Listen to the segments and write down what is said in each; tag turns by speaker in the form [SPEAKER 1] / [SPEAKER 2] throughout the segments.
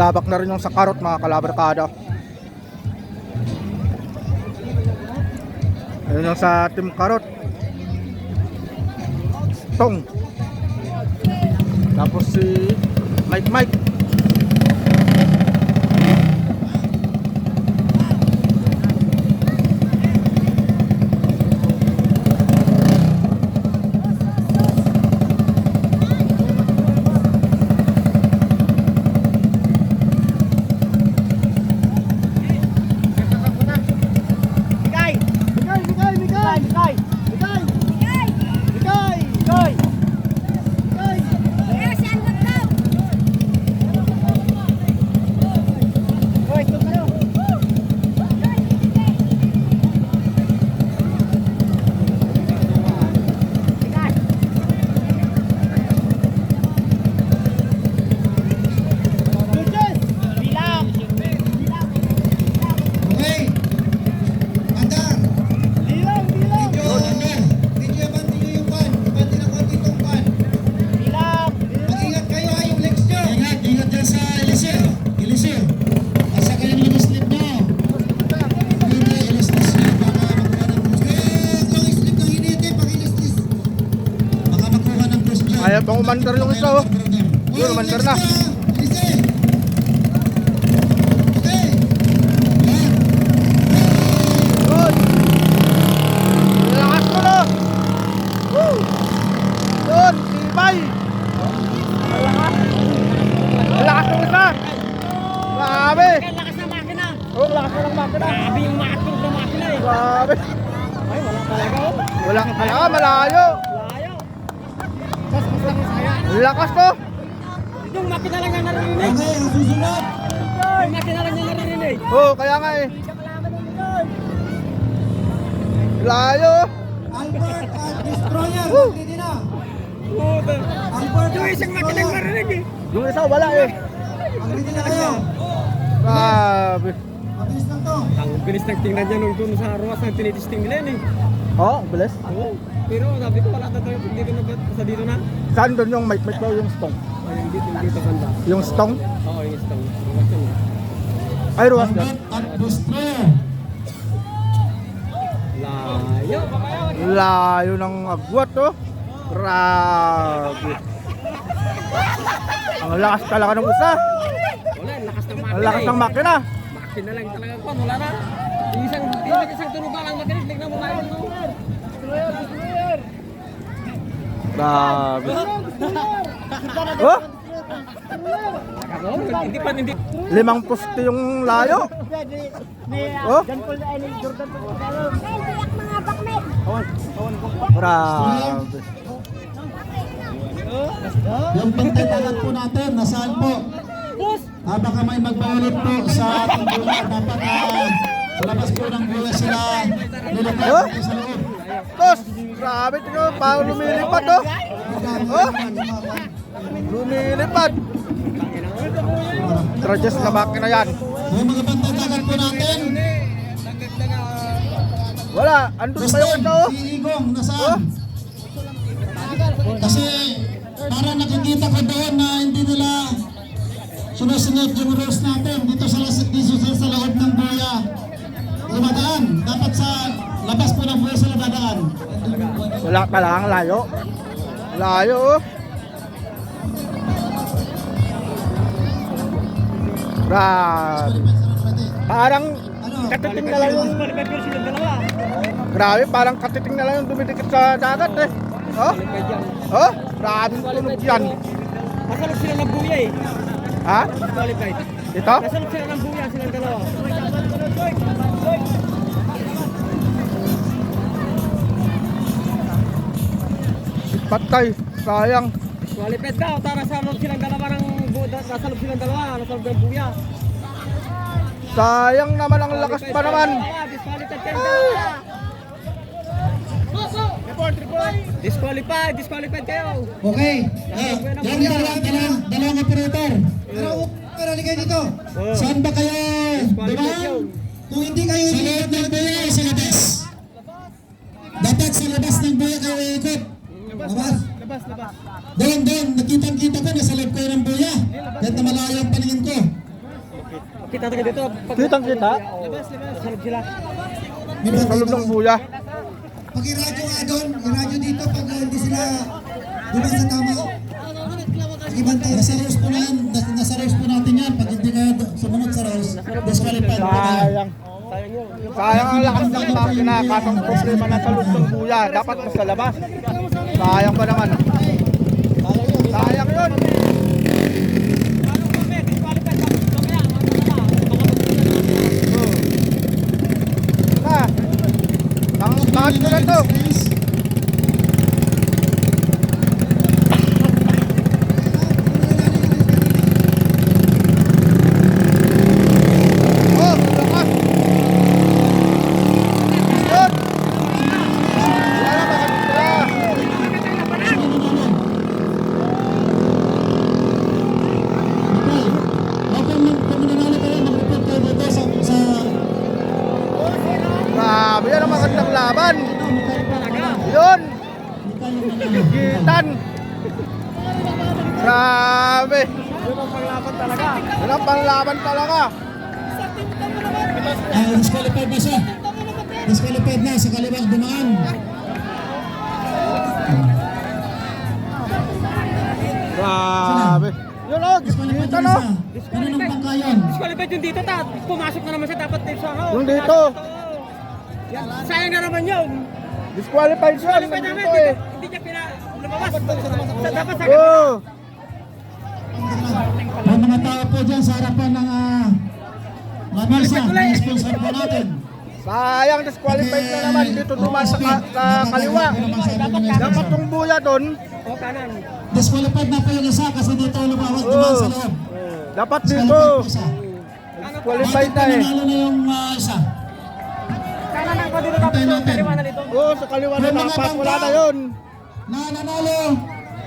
[SPEAKER 1] Sabak na rin yung sa karot mga kalabarkada. Ayun yung sa Team Karot. Tong. Tapos si Mike Mike. Ay, pang umandar yung isa oh. Yun, umandar na. Grabe
[SPEAKER 2] yung maatong sa makina eh.
[SPEAKER 1] Grabe.
[SPEAKER 2] Ay, wala talaga. Oh.
[SPEAKER 1] Wala. Ah, malayo. Lakas to.
[SPEAKER 2] Yung makina lang niya naririnig!
[SPEAKER 3] Ang susunod.
[SPEAKER 2] Yung makina lang niya naririnig!
[SPEAKER 1] Oh, kaya nga eh. Layo.
[SPEAKER 3] Albert at Destroyer. Hindi na.
[SPEAKER 2] Puta!
[SPEAKER 3] Albert
[SPEAKER 2] Yung isang makina
[SPEAKER 3] Destroyer.
[SPEAKER 2] marinig eh!
[SPEAKER 1] Yung isa wala eh.
[SPEAKER 3] Ang ready na kayo.
[SPEAKER 1] Grabe.
[SPEAKER 2] Ang bilis ng tingnan niya nung dun sa ruwas na tinitisting nila eh!
[SPEAKER 1] Oh, bilis.
[SPEAKER 2] Oo! Pero sabi ko wala na tayo dito na sa dito na!
[SPEAKER 1] Saan doon yung mic mic daw yung stong?
[SPEAKER 2] Ay, yung dito, yung dito banda.
[SPEAKER 1] Yung stong?
[SPEAKER 2] Oo, yung stone. Ruwas yun eh.
[SPEAKER 1] Ay, ruwas doon.
[SPEAKER 3] At.
[SPEAKER 2] Layo!
[SPEAKER 1] Layo ng agwat oh. Grabe. Ang lakas talaga ng isa.
[SPEAKER 2] Wala, ang lakas ng makina
[SPEAKER 1] Ang lakas
[SPEAKER 2] eh.
[SPEAKER 1] ng makina.
[SPEAKER 2] Makina lang talaga ko, wala na. Isang, isang tunog lang makinig, tignan mo na yun. no?
[SPEAKER 1] Grabe. Oh?
[SPEAKER 2] Hindi pa, hindi.
[SPEAKER 1] limang poste yung layo. Oh, grabe.
[SPEAKER 3] Yung pagtatagan po natin, nasaan po? Ah, baka may magpaulit po sa ating buya. Dapat ah, labas po ng buya sila nilagay
[SPEAKER 1] Oh?
[SPEAKER 3] sa loob.
[SPEAKER 1] Tos, grabe mo, parang lumilipad oh. Oh, lumilipad. Trajes na makina yan.
[SPEAKER 3] Yung mga pagtatagan po natin,
[SPEAKER 1] Wala, andun pa yung isa oh.
[SPEAKER 3] si Igong, nasaan? Kasi para nakikita ko doon na hindi nila sinusunod yung rules natin dito sa, dito sa, sa loob ng buya. Lumadaan. Dapat sa labas po ng buya sila dadaan.
[SPEAKER 1] Wala pala ang layo. Layo oh. Grabe. Parang katiting na lang yung. Grabe, parang katiting na lang yung dumidikit sa dagat eh. Oh? Oh? Grabe tunog yan.
[SPEAKER 2] Nasalog sila ng buya eh.
[SPEAKER 1] Ha?
[SPEAKER 2] Qualified.
[SPEAKER 1] Ito?
[SPEAKER 2] Sila ng buya silang dalawa.
[SPEAKER 1] Patay. Sayang.
[SPEAKER 2] Qualified ka, o tara nasalog silang dalawa ng buya. Nasalog silang dalawa, nasalog ng buya.
[SPEAKER 1] Sayang naman ang lakas pa naman.
[SPEAKER 2] Disqualified dalawa. Disqualified, disqualified kayo.
[SPEAKER 3] Okay. Ah, yan yung dalawa, dalawa, dalawang operator. Pero, pero halika dito. Saan ba kayo dumaan? Kung hindi kayo sa loob ng buya, sa labas. Dapat sa labas ng buya kayo ikot. Labas.
[SPEAKER 1] Labas, labas.
[SPEAKER 3] Doon, doon, nakitang-kita ko, nasa loob ko ng buya. Kahit na malayo ang paningin ko.
[SPEAKER 2] Kita tayo dito. Pag
[SPEAKER 1] Kitang kita?
[SPEAKER 2] Labas, labas. Salog sila.
[SPEAKER 3] May
[SPEAKER 1] Sa loob ng buya.
[SPEAKER 3] Pag iradyo nga doon, iradyo dito pag uh, hindi sila dumaan sa tama. Pag-ibantay. Nasa rules po na yan, yan. Pag hindi ka do- sumunod sa rules, disqualified po na.
[SPEAKER 1] Sayang. Sayang ang lakas ng makina kasang problema na sa loob ng buya. Dapat sa labas. Sayang pa naman. Sayang yun. Ha? Tang tangan ko na to. Oh, lakas. Yun. Wala na maganda.
[SPEAKER 3] Open, kung nanalo kayo, mag-report kayo dito sa... sa
[SPEAKER 1] Grabe yan ang magandang laban. Yun. Gitan. Grabe. Yun ang panglaban talaga. Yun ang panglaban talaga.
[SPEAKER 3] Ah, disqualified na siya. Disqualified na sa kaliwang dumaan.
[SPEAKER 1] Grabe. Yun oh,
[SPEAKER 3] Disqualified
[SPEAKER 1] gitan
[SPEAKER 3] na
[SPEAKER 1] oh.
[SPEAKER 3] siya. Kananong bangka yun?
[SPEAKER 2] Disqualified yung dito, tat. Pumasok na naman siya dapat dito sa
[SPEAKER 1] Yung dito.
[SPEAKER 2] Yan, sayang na naman yun.
[SPEAKER 1] Disqualified siya.
[SPEAKER 2] Disqualified naman,
[SPEAKER 1] dito
[SPEAKER 2] hindi,
[SPEAKER 1] eh.
[SPEAKER 2] hindi niya pina lumabas. Sa, dapat sa
[SPEAKER 1] Oh.
[SPEAKER 3] May mga tao po dyan sa harapan ng uh, Lamesa, sponsor po natin.
[SPEAKER 1] Sayang disqualified na naman dito dumaan sa, ka- sa kaliwa. Dapat yung buya doon.
[SPEAKER 2] O, kanan.
[SPEAKER 3] Disqualified na po yung isa kasi dito lumawag dumaan sa loob.
[SPEAKER 1] Dapat dito. Disqualified na eh.
[SPEAKER 3] Nanalo na yung uh, isa.
[SPEAKER 1] Sa kaliwa na dapat. Wala na yun.
[SPEAKER 3] Na nanalo,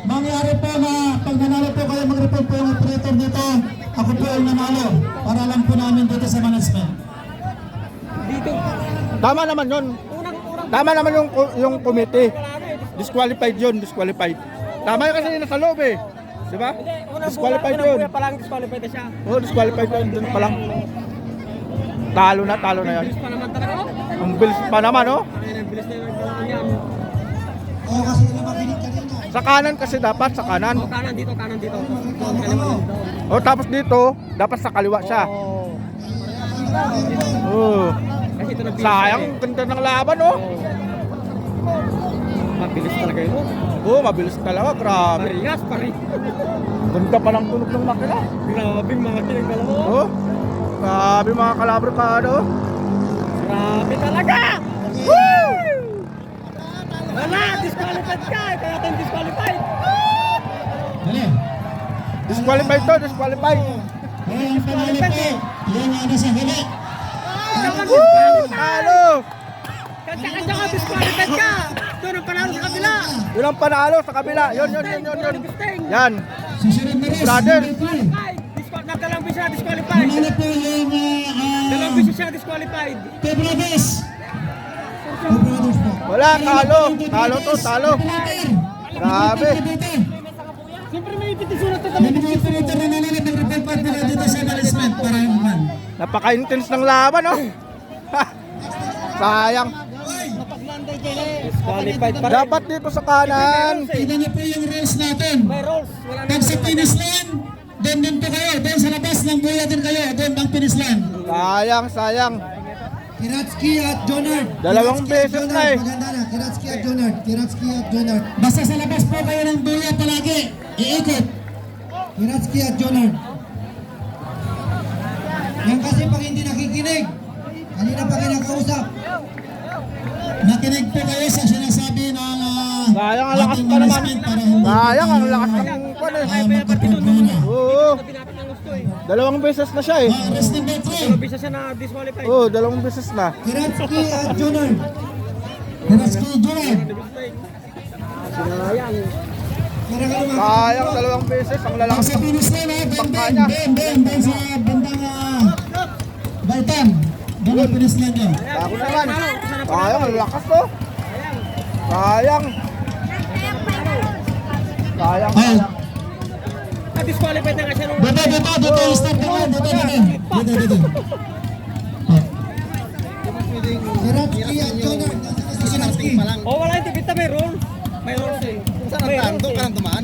[SPEAKER 3] mangyari po na pag nanalo po kayo mag-report po yung operator dito. Ako po yung nanalo para alam po namin dito sa management.
[SPEAKER 2] Dito.
[SPEAKER 1] Tama naman yun. Tama naman yung yung committee. Disqualified yun, disqualified. Tama yun kasi nasa loob eh. Di ba? Disqualified yun.
[SPEAKER 2] unang lang disqualified siya.
[SPEAKER 1] Oo, disqualified yun. Doon pa lang. Talo na, talo na yan.
[SPEAKER 2] Oh.
[SPEAKER 1] Ang bilis pa naman, oh.
[SPEAKER 3] Oo, kasi nila makinig kanina.
[SPEAKER 1] Sa kanan kasi dapat, sa kanan.
[SPEAKER 2] O, kanan dito, kanan dito. Doon, kaliwa doon.
[SPEAKER 1] O, tapos dito, dapat sa kaliwa siya. Oo.
[SPEAKER 2] Kasi ito.
[SPEAKER 1] Sayang, ganda ng laban, oh.
[SPEAKER 2] Mabilis talaga oh.
[SPEAKER 1] Oo, mabilis talaga, grabe.
[SPEAKER 2] Parehas, pare.
[SPEAKER 1] Ganda pa ng tunog ng makina.
[SPEAKER 2] Grabe mga tinagdala mo.
[SPEAKER 1] Oh. Grabe mga kalabrikado. oh.
[SPEAKER 2] Grabe talaga! Woo! Wala! Disqualified ka! Kaya tayo disqualified!
[SPEAKER 3] Dali.
[SPEAKER 1] Disqualified to, disqualified.
[SPEAKER 3] Eh, ang panalo po, yung ano sa huli.
[SPEAKER 1] Woo! Talo!
[SPEAKER 2] Kanta-kanta ka! Disqualified ka! Doon ang panalo sa kabila!
[SPEAKER 1] Yun ang panalo sa kabila. Yun, yun, yun, yun, yun. Yan.
[SPEAKER 3] Susunod na race.
[SPEAKER 1] Brother.
[SPEAKER 3] number three.
[SPEAKER 2] Disqualified! Dalawang
[SPEAKER 3] uh,
[SPEAKER 2] beses siya disqualified!
[SPEAKER 3] Two Brothers.
[SPEAKER 1] Wala, talo. Talo to, talo. Grabe.
[SPEAKER 2] Siyempre may petisyon
[SPEAKER 3] naman.
[SPEAKER 1] Napaka-intense ng laban, oh. Sayang.
[SPEAKER 2] Disqualified pa rin!
[SPEAKER 1] Dapat dito sa kanan.
[SPEAKER 3] Tignan niyo po yung rules natin. Pag sa finish line, doon din po kayo. Doon sa labas ng buya din kayo. Doon ang finish line.
[SPEAKER 1] Sayang, sayang.
[SPEAKER 3] Kiratsky at Jonard.
[SPEAKER 1] Dalawang beses na eh.
[SPEAKER 3] Maganda na. Kiratsky at Jonard. Kiratsky at Jonard. Basta sa labas po kayo ng buya palagi. Iikot. Kiratsky at Jonard. Yan kasi pag hindi nakikinig. Kanina pa kinakausap. Nakinig po kayo sa sinasabi ng uh,
[SPEAKER 1] Sayang, ang lakas pa naman.
[SPEAKER 3] management para hindi
[SPEAKER 1] Sayang, ang lakas ng eh.
[SPEAKER 3] ah, magkapagmana.
[SPEAKER 1] Oo. Dalawang beses na siya eh.
[SPEAKER 3] Ah, Rest number
[SPEAKER 2] Dalawang
[SPEAKER 3] 3.
[SPEAKER 2] beses siya na disqualified!
[SPEAKER 1] Oo, dalawang beses na.
[SPEAKER 3] Kiratsky at. Kiratsky Jonard.
[SPEAKER 2] Sayang!
[SPEAKER 3] Para kayo mga
[SPEAKER 1] Sayang, dalawang beses. Ang
[SPEAKER 3] Ang
[SPEAKER 1] lalakas
[SPEAKER 3] sa finish line ha, Ben, Ben. Ben, Ben, Ben, sa bandang uh, Baitan. Doon ang finish line niya.
[SPEAKER 1] Ako naman. Sayang, ang lakas to. Sayang. Sayang.
[SPEAKER 3] Ay,
[SPEAKER 2] Na-disqualified na nga siya nung...
[SPEAKER 3] dito, dito, dito, stop naman, dito, dito. Dito, dito. Oh. Siratsky at.
[SPEAKER 2] Oh, wala yung tipita, mayroon. Mayroon siya. Saan ang tando? Ka nang tumaan?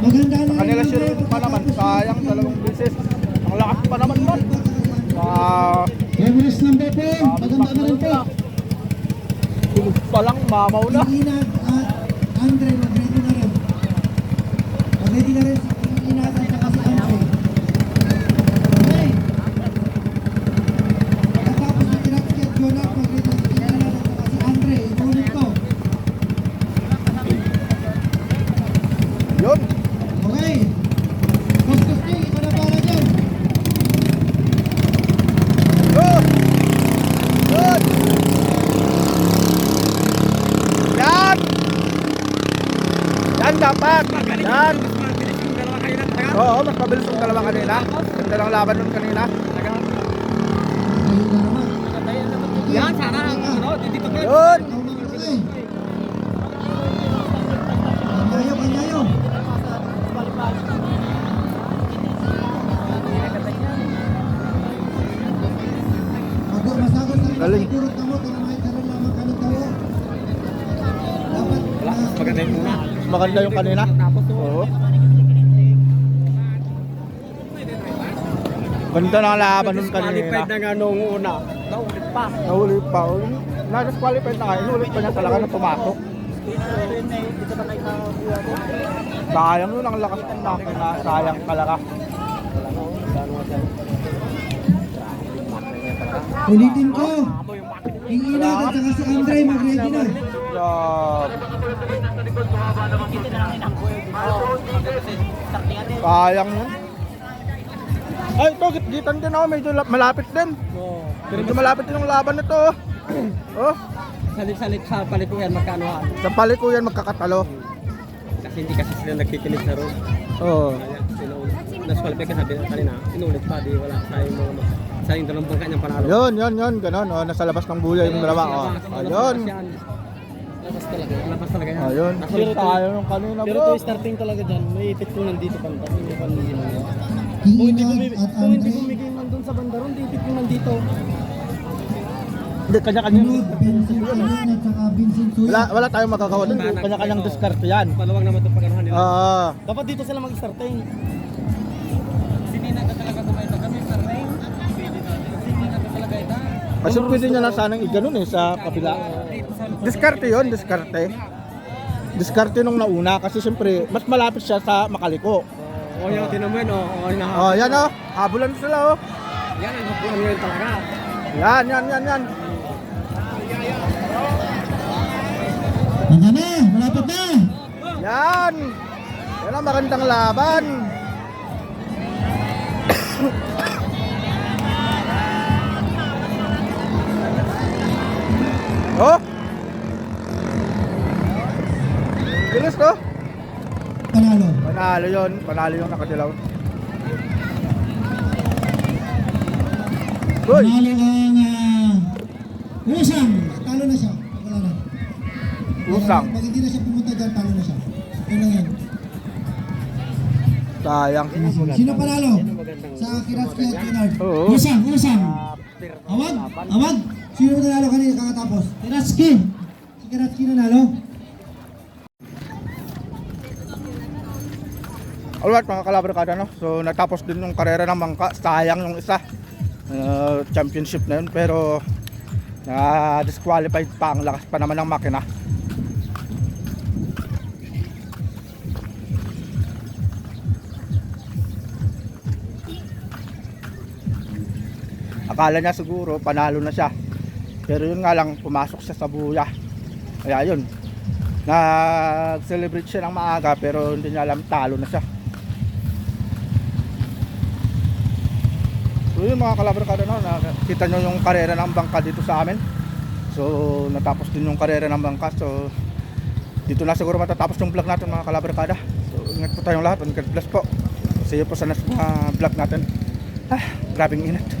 [SPEAKER 3] Maganda na
[SPEAKER 1] Kanila si Rin pa naman. Sayang dalawang beses. Ang lakas pa naman nun. Ah,
[SPEAKER 3] Everest number 4, maganda na rin po.
[SPEAKER 1] Tulog pa lang, mamaw na.
[SPEAKER 3] Ingat at Andre, mag-ready na rin. Mag-ready na rin si Ingat at saka si Andre. Okay. Pagkatapos ni Siratsky at Jonah, mag-ready na si Ingat at saka si Andre. Ituloy ko.
[SPEAKER 1] Yun.
[SPEAKER 3] Okay. Bastos King, ikaw na para dyan.
[SPEAKER 1] Good. Good. Yan. Yan dapat. Yan. Oo, mas mabilis yung dalawa kanina. Ganda lang laban nun kanina.
[SPEAKER 2] Yan, sana ang ano, dito pa.
[SPEAKER 1] Yun.
[SPEAKER 3] Ikaw na okay. Kanyayo, kanyayo. Mago, masagot na rin ang
[SPEAKER 1] Galing.
[SPEAKER 3] sigurot na mo, kaya may karoon lamang ka ng tawo. Dapat
[SPEAKER 2] Wala,
[SPEAKER 3] na-
[SPEAKER 2] maganda yung muna.
[SPEAKER 1] Mas maganda yung kanina.
[SPEAKER 2] Tapos to.
[SPEAKER 1] Oo. Ganda ng laban nun kanina.
[SPEAKER 2] Disqualified na nga nung una. Naulit pa.
[SPEAKER 1] Nahuli pa. Na-disqualified na nga. Inulit pa niya talaga na pumasok. Sayang yun ang lakas ng makina. Sayang talaga.
[SPEAKER 3] Ulitin ko. King Inat at saka si Andre, mag-ready na.
[SPEAKER 1] Grabe. Sayang yun. Ay, ito, gitgitan din ako. Medyo la- malapit din.
[SPEAKER 2] Oo.
[SPEAKER 1] Medyo malapit din yung laban nito. oh. Oh,
[SPEAKER 2] Salit-salit sa palikuyan, magkaanuhan.
[SPEAKER 1] sa palikuyan magkakatalo.
[SPEAKER 2] Kasi hindi kasi sila nagkikinig sa road.
[SPEAKER 1] Oo.
[SPEAKER 2] Disqualified ka sabi na kanina. Inulit pa, di wala. Sayang mga mas. Sayang dalawang bangka niyang panalo.
[SPEAKER 1] Yun, yun, yun, ganon. Oh, nasa labas ng buya yung dalawa. Oh. Ayun.
[SPEAKER 2] Labas talaga. Labas talaga yan.
[SPEAKER 1] Ayun. Pero tayo yung kanina,
[SPEAKER 2] Pero
[SPEAKER 1] bro.
[SPEAKER 2] to starting talaga dyan, may ipit kung nandito banda. Hindi pa nandito. Kung hindi
[SPEAKER 3] Inat
[SPEAKER 2] bumibig,
[SPEAKER 3] at
[SPEAKER 2] kung hindi bumigay man doon sa bandaron, di ipit kung nandito.
[SPEAKER 1] Hindi, kanya-kanya. Wala, wala tayong magagawa dun. Kanya-kanyang diskarte yan.
[SPEAKER 2] Paluwag naman itong pagkanuhan nila.
[SPEAKER 1] Ah,
[SPEAKER 2] Dapat dito sila mag-starting. Sinina ka talaga kumain kami, starting. Sinina ka talaga ita.
[SPEAKER 1] kasi pwede niya na sanang iganon eh sa kabila. Diskarte yun, diskarte. Diskarte nung nauna kasi siyempre mas malapit siya sa makaliko.
[SPEAKER 2] O yung tinaman, o. O na.
[SPEAKER 1] Oh, yan oh. Habulan sila oh.
[SPEAKER 2] Yan ang hapuan ngayon talaga.
[SPEAKER 1] Yan, yan, yan, yan.
[SPEAKER 3] Handa na, malapit na.
[SPEAKER 1] Yan. Yan ang magandang laban. oh. Bilis to.
[SPEAKER 3] Panalo.
[SPEAKER 1] Panalo yun. Panalo yung nakadilaw. Good.
[SPEAKER 3] Panalo ang uh, Usang. Talo na siya. Wala na.
[SPEAKER 1] Usang.
[SPEAKER 3] Pag hindi na siya pumunta dyan, talo na siya. Yun lang yan.
[SPEAKER 1] Sayang.
[SPEAKER 3] Sino panalo? Sa Kiratsky at Kinard. Usang, usang. Awag, awag. Sino nanalo kanina kakatapos? Kiratsky. Si Kiratsky nanalo.
[SPEAKER 1] Alright mga kalabarkada no. So natapos din yung karera ng Mangka. Sayang yung isa. Uh, championship na yun pero na disqualified pa ang lakas pa naman ng makina. Akala niya siguro panalo na siya. Pero yun nga lang pumasok siya sa buya. Kaya yun. Nag-celebrate siya ng maaga pero hindi niya alam talo na siya. So yun mga kalabarkada no, nakita nyo yung karera ng bangka dito sa amin. So natapos din yung karera ng bangka. So dito na siguro matatapos yung vlog natin mga kalabarkada. So ingat po tayong lahat and God bless po. See you po sa next mga vlog natin. Ah, grabing init.